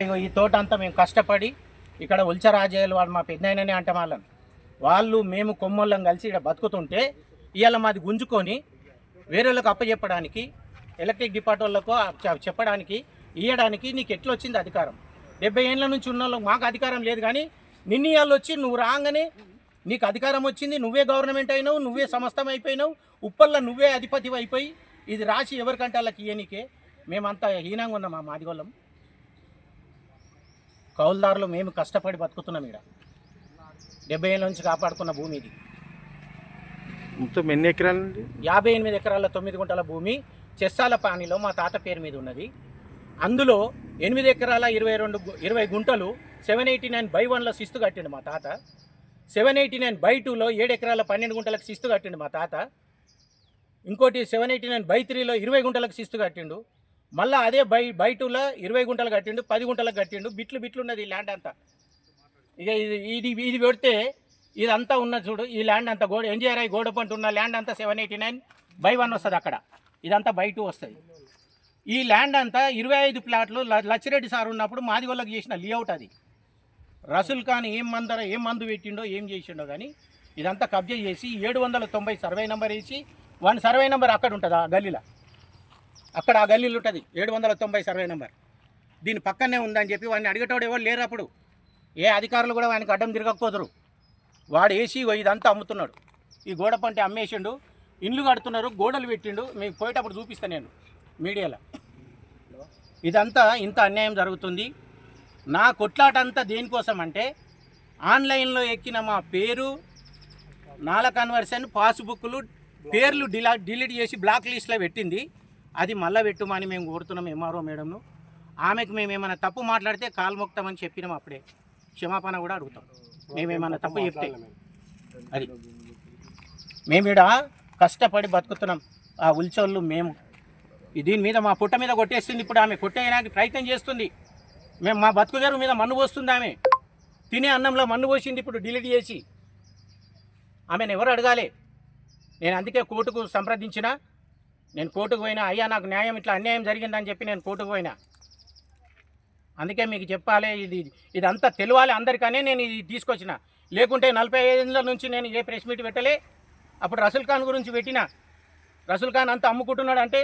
ఈ తోట అంతా మేము కష్టపడి ఇక్కడ ఉల్చరాజేయులు వాళ్ళు మా పెద్దయిననే అంటే వాళ్ళని వాళ్ళు మేము కొమ్మల్లం కలిసి ఇక్కడ బతుకుతుంటే ఇవాళ మాది గుంజుకొని వేరేళ్ళకి అప్పచెప్పడానికి ఎలక్ట్రిక్ డిపార్ట్మెంట్లకు చెప్పడానికి ఇవ్వడానికి నీకు ఎట్లా వచ్చింది అధికారం? డెబ్బై ఏళ్ళ నుంచి ఉన్న మాకు అధికారం లేదు కానీ నిన్న ఇవాళ వచ్చి నువ్వు రాగానే నీకు అధికారం వచ్చింది నువ్వే గవర్నమెంట్ అయినావు నువ్వే సమస్తం అయిపోయినావు ఉప్పల్లో నువ్వే అధిపతి అయిపోయి ఇది రాసి ఎవరికంటే వాళ్ళకి ఇయ్యనికే మేమంతా హీనంగా ఉన్నాం మా మాదిగోళ్ళం. కౌలుదారులు మేము కష్టపడి బతుకుతున్నాం ఇక్కడ డెబ్బై ఏళ్ళ నుంచి కాపాడుకున్న భూమి ఇది. మొత్తం ఎన్ని ఎకరాలండి యాభై ఎనిమిది ఎకరాల తొమ్మిది గుంటల భూమి చెస్సాల పానీలో మా తాత పేరు మీద ఉన్నది. అందులో ఎనిమిది ఎకరాల ఇరవై రెండు ఇరవై గుంటలు సెవెన్ ఎయిటీ నైన్ బై వన్లో శిస్తు కట్టిండు మా తాత. సెవెన్ ఎయిటీ నైన్ బై టూలో ఏడు ఎకరాల పన్నెండు గుంటలకు శిస్తు కట్టిండు మా తాత. ఇంకోటి సెవెన్ ఎయిటీ నైన్ బై త్రీలో ఇరవై గుంటలకు శిస్తు కట్టిండు. మళ్ళీ అదే బై బయటలో ఇరవై గుంటలు కట్టిండు పది గుంటలకు కట్టిండు బిట్లు బిట్లు ఉన్నది ఈ ల్యాండ్ అంతా. ఇక ఇది ఇది ఇది పెడితే ఇదంతా ఉన్న చూడు ఈ ల్యాండ్ అంతా గోడ ఎన్జిఆర్ఐ గోడ పంట ఉన్న ల్యాండ్ అంతా seven eighty nine by one వస్తుంది అక్కడ. ఇదంతా బై టూ వస్తుంది. ఈ ల్యాండ్ అంతా ఇరవై ఐదు ప్లాట్లు లచ్చిరెడ్డి సార్ ఉన్నప్పుడు మాది వాళ్ళకి చేసిన లేఅవుట్ అది. రసూల్ ఖాన్ ఏం మందర ఏం మందు పెట్టిండో ఏం చేసిండో కానీ ఇదంతా కబ్జా చేసి ఏడు వందల తొంభై సర్వే నెంబర్ వేసి వన్ సర్వే నెంబర్ అక్కడ ఉంటుంది ఆ గల్లీలో? అక్కడ ఆ గల్లీలు ఉంటుంది. ఏడు వందల తొంభై సర్వే నెంబర్. దీని పక్కనే ఉందని చెప్పి వాడిని అడిగేటోడు ఎవరు లేరు అప్పుడు. ఏ అధికారులు కూడా ఆయనకు అడ్డం తిరగకపోదురు. వాడు వేసి ఇదంతా అమ్ముతున్నాడు. ఈ గోడ పంట అమ్మేసిండు. ఇండ్లు కడుతున్నారు గోడలు పెట్టిండు. మీకు పోయేటప్పుడు చూపిస్తాను నేను మీడియాలో. ఇదంతా ఇంత అన్యాయం జరుగుతుంది. నా కొట్లాట అంతా దేనికోసం అంటే ఆన్లైన్లో ఎక్కిన మా పేరు నాల కన్వర్షన్ పాస్బుక్లు పేర్లు డిలా డిలీట్ చేసి బ్లాక్ లిస్ట్లో పెట్టింది. అది మళ్ళీ పెట్టుమని మేము కోరుతున్నాం ఎంఆర్ఓ మేడంను. ఆమెకు మేము ఏమైనా తప్పు మాట్లాడితే కాల్మొక్తామని చెప్పినాం అప్పుడే. క్షమాపణ కూడా అడుగుతాం. మేమేమన్నా తప్పు చెప్తే. అది. మేము ఈడ కష్టపడి బతుకుతున్నాం. ఆ ఉల్చోళ్ళు మేము. దీని మీద మా పుట్ట మీద కొట్టేస్తుంది ఇప్పుడు ఆమె. కొట్టేయడానికి ప్రయత్నం చేస్తుంది. మేము మా బతుకుదేరు మీద మన్ను పోస్తుంది ఆమె. తినే అన్నంలో మన్ను పోసింది ఇప్పుడు డిలీట్ చేసి. ఆమెను ఎవరు అడగాలి? నేను అందుకే కోర్టుకు సంప్రదించిన. నేను కోర్టుకు పోయినా అయ్యా నాకు న్యాయం ఇట్లా అన్యాయం జరిగిందని చెప్పి నేను కోర్టుకు పోయినా. అందుకే మీకు చెప్పాలి ఇది ఇదంతా తెలియాలి అందరికనే నేను ఇది తీసుకొచ్చిన. లేకుంటే నలభై ఐదుల నుంచి నేను ఏ ప్రెస్ మీట్ పెట్టలే. అప్పుడు రసూల్ ఖాన్ గురించి పెట్టిన. రసూల్ ఖాన్ అంతా అమ్ముకుంటున్నాడు అంటే